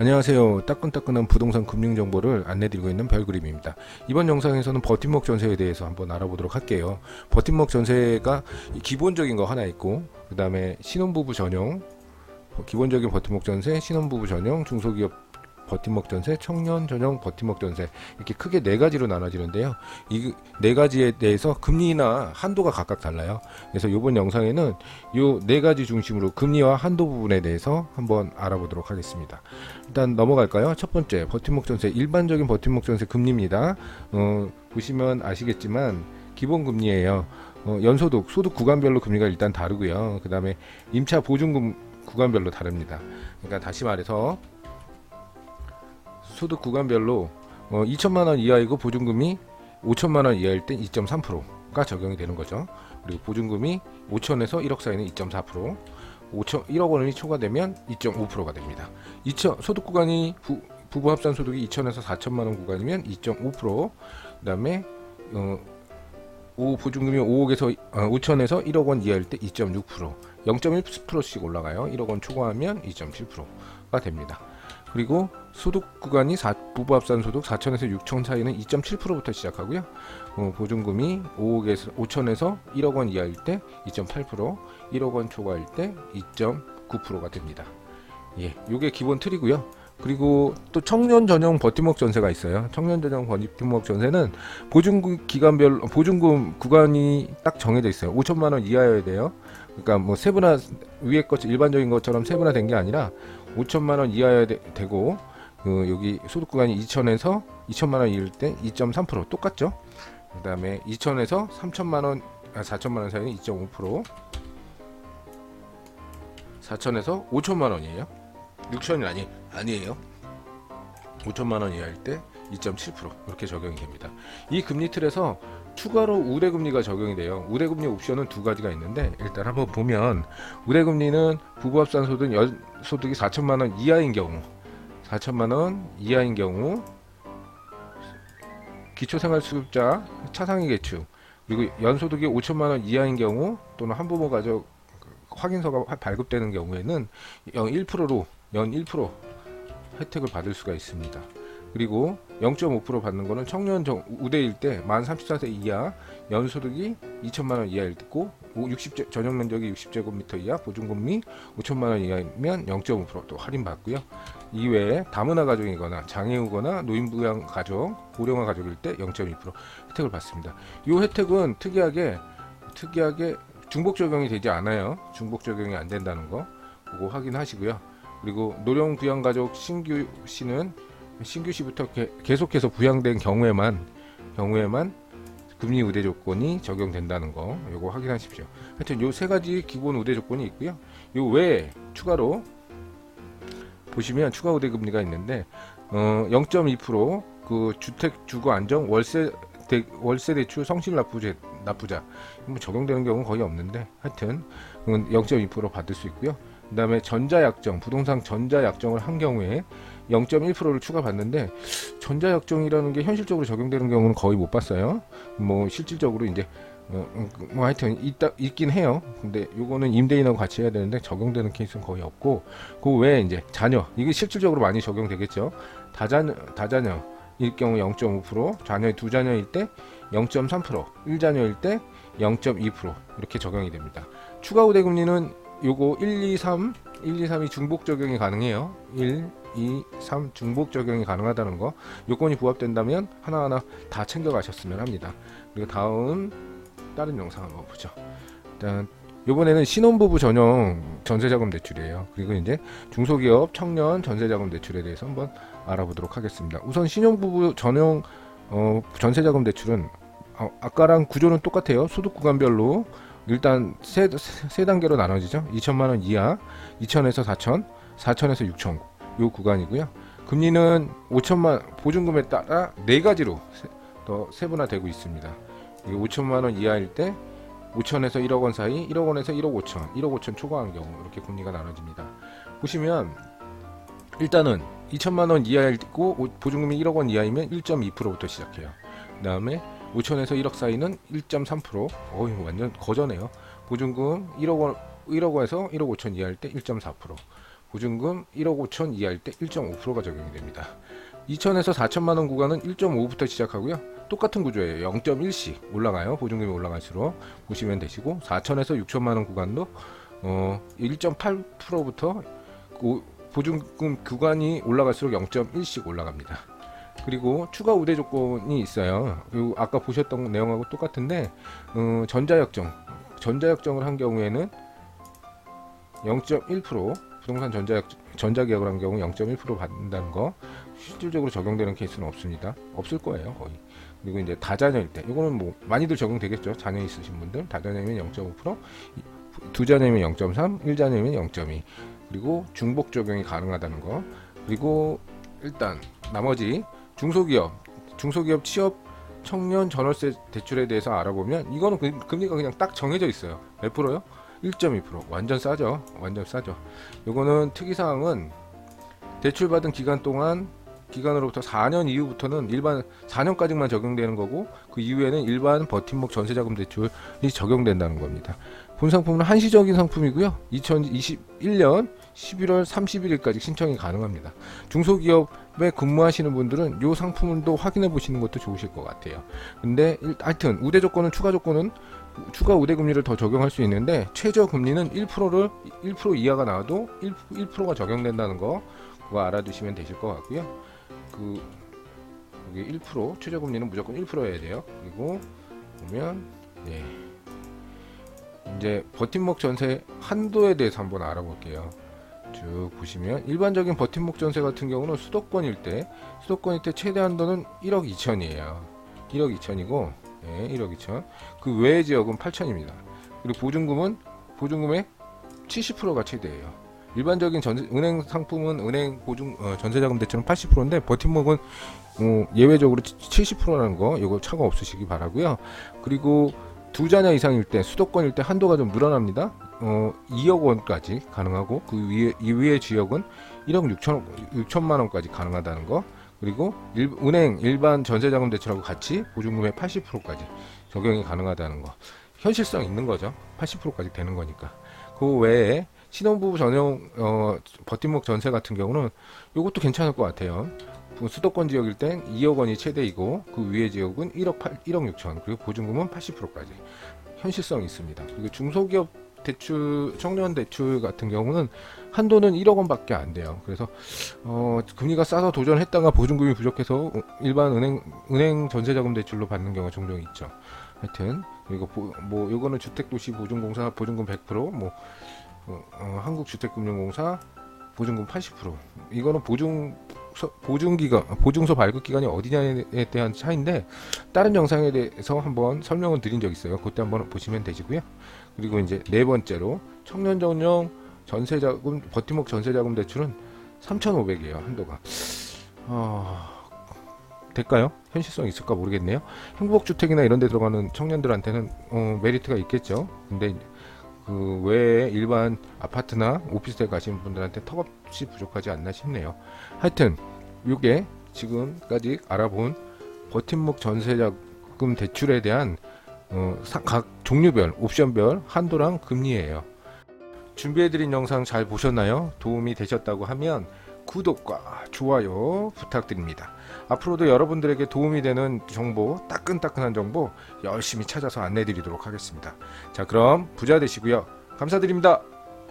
안녕하세요. 따끈따끈한 부동산 금융 정보를 안내드리고 있는 별그림입니다. 이번 영상에서는 버팀목 전세에 대해서 한번 알아보도록 할게요. 버팀목 전세가 기본적인 거 하나 있고, 그 다음에 신혼부부 전용, 기본적인 버팀목 전세, 신혼부부 전용, 중소기업 버팀목 전세, 청년 전용 버팀목 전세 이렇게 크게 네 가지로 나눠지는데요. 이 네 가지에 대해서 금리나 한도가 각각 달라요. 그래서 이번 영상에는 이 네 가지 중심으로 금리와 한도 부분에 대해서 한번 알아보도록 하겠습니다. 일단 넘어갈까요? 첫 번째 버팀목 전세 일반적인 버팀목 전세 금리입니다. 어, 보시면 아시겠지만 기본 금리예요. 어, 연소득 소득 구간별로 금리가 일단 다르고요. 그 다음에 임차 보증금 구간별로 다릅니다. 그러니까 다시 말해서 소득 구간별로 어, 2천만 원 이하이고 보증금이 5천만 원 이하일 땐 2.3%가 적용이 되는 거죠. 그리고 보증금이 5천에서 1억 사이는 2.4%, 5천 1억 원이 초과되면 2.5%가 됩니다. 2천 소득 구간이 부, 부부 합산 소득이 2천에서 4천만 원 구간이면 2.5%, 그다음에 어, 오 보증금이 5억에서 어, 5천에서 1억 원 이하일 때 2.6%, 0.1%씩 올라가요. 1억 원 초과하면 2.7%가 됩니다. 그리고 소득 구간이 사, 부부 합산 소득 4천에서 6천 사이는 2.7%부터 시작하고요. 어, 보증금이 5억에서 5천에서 1억 원 이하일 때 2.8%, 1억 원 초과일 때 2.9%가 됩니다. 예, 요게 기본 틀이고요. 그리고 또 청년 전용 버팀목 전세가 있어요. 청년 전용 버팀목 전세는 보증금 기간별 보증금 구간이 딱 정해져 있어요. 5천만 원 이하여야 돼요. 그러니까 뭐 세분화 위에 것 일반적인 것처럼 세분화된 게 아니라 5천만 원 이하여야 되, 고그 여기 소득 구간이 2천에서 2천만 원 이을 때2.3% 똑같죠. 그다음에 2천에서 3천만 원, 아 4천만 원 사이는 2.5%. 4천에서 5천만 원이에요. 6천이 아니 아니에요. 5천만 원 이하일 때 2.7% 이렇게 적용이 됩니다. 이 금리 틀에서 추가로 우대금리가 적용이 돼요. 우대금리 옵션은 두 가지가 있는데 일단 한번 보면 우대금리는 부부합산 소득 연 소득이 4천만 원 이하인 경우 4천만 원 이하인 경우 기초생활수급자 차상위 계층 그리고 연소득이 5천만 원 이하인 경우 또는 한부모 가족 확인서가 발급되는 경우에는 연 1%로 연 1% 혜택을 받을 수가 있습니다. 그리고 0.5% 받는 거는 청년 정, 우대일 때 만 34세 이하 연소득이 2천만 원 이하일 때고 60제, 전용 면적이 60제곱미터 이하 보증금이 5천만 원 이하이면 0.5%또 할인 받고요. 이외에 다문화 가정이거나 장애우거나 노인부양 가족, 고령화 가족일 때 0.2% 혜택을 받습니다. 이 혜택은 특이하게 특이하게 중복 적용이 되지 않아요. 중복 적용이 안 된다는 거 그거 확인하시고요. 그리고 노령 부양 가족 신규 씨는 신규 씨부터 계속해서 부양된 경우에만 경우에만 금리 우대 조건이 적용된다는 거 요거 확인하십시오. 하여튼 요 세 가지 기본 우대 조건이 있고요. 요 외에 추가로 보시면 추가 우대 금리가 있는데 어 0.2%그 주택 주거 안정 월세 대, 월세 대출 성실 납부자 납부자 뭐 적용되는 경우는 거의 없는데 하여튼 0.2% 받을 수 있고요. 그 다음에 전자약정 부동산 전자약정을 한 경우에 0.1%를 추가받는데 전자약정이라는 게 현실적으로 적용되는 경우는 거의 못 봤어요. 뭐 실질적으로 이제 어, 음, 뭐 하여튼 있다 있긴 해요. 근데 요거는 임대인하고 같이 해야 되는데 적용되는 케이스는 거의 없고 그 외에 이제 자녀 이게 실질적으로 많이 적용되겠죠. 다자녀 다자녀 일 경우 0.5%, 자녀의 두 자녀일 때 0.3%, 1자녀일 때 0.2% 이렇게 적용이 됩니다. 추가 우대 금리는 요거 1, 2, 3, 1, 2, 3이 중복 적용이 가능해요. 1, 2, 3 중복 적용이 가능하다는 거. 요건이 부합된다면 하나하나 다 챙겨 가셨으면 합니다. 그리고 다음 다른 영상 한번 보죠. 일단 요번에는 신혼부부 전용 전세자금 대출이에요. 그리고 이제 중소기업 청년 전세자금 대출에 대해서 한번 알아보도록 하겠습니다. 우선 신혼부부 전용 어, 전세자금 대출은 어, 아까랑 구조는 똑같아요. 소득 구간별로 일단 세, 세 단계로 나눠지죠. 2천만 원 이하, 2천에서 4천, 4천에서 6천 요 구간이고요. 금리는 5천만 보증금에 따라 네 가지로 세, 더 세분화되고 있습니다. 이게 5천만 원 이하일 때 5천에서 1억 원 사이, 1억 원에서 1억 5천, 1억 5천 초과한 경우 이렇게 금리가 나눠집니다. 보시면 일단은 2천만 원 이하이고 보증금이 1억 원 이하이면 1.2%부터 시작해요. 그다음에 5천에서 1억 사이는 1.3%. 어이 완전 거저네요. 보증금 1억 원 1억 원에서 1억 5천 이하일 때 1.4%. 보증금 1억 5천 이하일 때 1.5%가 적용이 됩니다. 2천에서 4천만 원 구간은 1.5부터 시작하고요. 똑같은 구조예요. 0.1씩 올라가요. 보증금이 올라갈수록 보시면 되시고 4천에서 6천만 원 구간도 어 1.8%부터 보증금 구간이 올라갈수록 0.1씩 올라갑니다. 그리고 추가 우대 조건이 있어요. 그리고 아까 보셨던 내용하고 똑같은데 어, 전자역정 전자역정을 한 경우에는 0.1% 부동산 전자역 전자계약을 한 경우 0.1% 받는다는 거 실질적으로 적용되는 케이스는 없습니다. 없을 거예요 거의. 그리고 이제 다자녀일 때 이거는 뭐 많이들 적용되겠죠. 자녀 있으신 분들 다자녀면 0.5%두 자녀면 0.3, 1 자녀면 0.2 그리고 중복 적용이 가능하다는 거 그리고 일단 나머지 중소기업 중소기업 취업 청년 전월세 대출에 대해서 알아보면 이거는 금- 금리가 그냥 딱 정해져 있어요. 몇 프로요? 1.2% 완전 싸죠. 완전 싸죠. 요거는 특이사항은 대출받은 기간 동안 기간으로부터 4년 이후부터는 일반 4년까지만 적용되는 거고 그 이후에는 일반 버팀목 전세자금 대출이 적용된다는 겁니다. 본 상품은 한시적인 상품이고요. 2021년 11월 31일까지 신청이 가능합니다. 중소기업에 근무하시는 분들은 이 상품도 확인해 보시는 것도 좋으실 것 같아요. 근데 일- 하여튼 우대 조건은 추가 조건은 추가 우대 금리를 더 적용할 수 있는데 최저 금리는 1%를 1% 이하가 나와도 1, 1%가 적용된다는 거 그거 알아두시면 되실 것 같고요. 그 여기 1% 최저 금리는 무조건 1%여야 돼요. 그리고 보면 네. 이제 버팀목 전세 한도에 대해서 한번 알아볼게요. 쭉 보시면 일반적인 버팀목 전세 같은 경우는 수도권일 때 수도권일 때 최대 한도는 1억 2천이에요. 1억 2천이고 네, 1억 2천. 그 외의 지역은 8천입니다. 그리고 보증금은 보증금의 70%가 최대예요. 일반적인 전세, 은행 상품은 은행 보증 어, 전세자금 대출은 80%인데 버팀목은 어, 예외적으로 70%라는 거 이거 차가 없으시기 바라고요. 그리고 두 자녀 이상일 때 수도권일 때 한도가 좀 늘어납니다. 어, 2억 원까지 가능하고 그 위에 이외의 지역은 1억 6천 6천만 원까지 가능하다는 거. 그리고 일, 은행 일반 전세자금 대출하고 같이 보증금의 80%까지 적용이 가능하다는 거. 현실성 있는 거죠. 80%까지 되는 거니까. 그 외에 신혼부부 전용 어, 버팀목 전세 같은 경우는 이것도 괜찮을 것 같아요. 그 수도권 지역일 땐 2억 원이 최대이고 그 위에 지역은 1억 8, 1억 6천 그리고 보증금은 80%까지 현실성이 있습니다. 그리고 중소기업 대출 청년 대출 같은 경우는 한도는 1억 원밖에 안 돼요. 그래서 어, 금리가 싸서 도전했다가 보증금이 부족해서 일반 은행 은행 전세자금 대출로 받는 경우가 종종 있죠. 하여튼 보, 뭐 요거는 주택도시 보증공사 보증금 100%뭐 어, 어, 한국주택금융공사 보증금 80% 이거는 보증 서- 보증기간 보증서 발급 기간이 어디냐에 대한 차이인데 다른 영상에 대해서 한번 설명을 드린 적 있어요. 그때 한번 보시면 되시고요. 그리고 이제 네 번째로 청년 전용 전세자금 버팀목 전세자금 대출은 3,500이에요 한도가. 어, 될까요? 현실성 있을까 모르겠네요. 행복주택이나 이런 데 들어가는 청년들한테는 어, 메리트가 있겠죠. 근데 그 외에 일반 아파트나 오피스텔 가시는 분들한테 턱없이 부족하지 않나 싶네요. 하여튼 이게 지금까지 알아본 버팀목 전세자금 대출에 대한 어, 사- 각 종류별 옵션별 한도랑 금리예요. 준비해드린 영상 잘 보셨나요? 도움이 되셨다고 하면 구독과 좋아요 부탁드립니다. 앞으로도 여러분들에게 도움이 되는 정보, 따끈따끈한 정보 열심히 찾아서 안내드리도록 하겠습니다. 자, 그럼 부자 되시고요. 감사드립니다.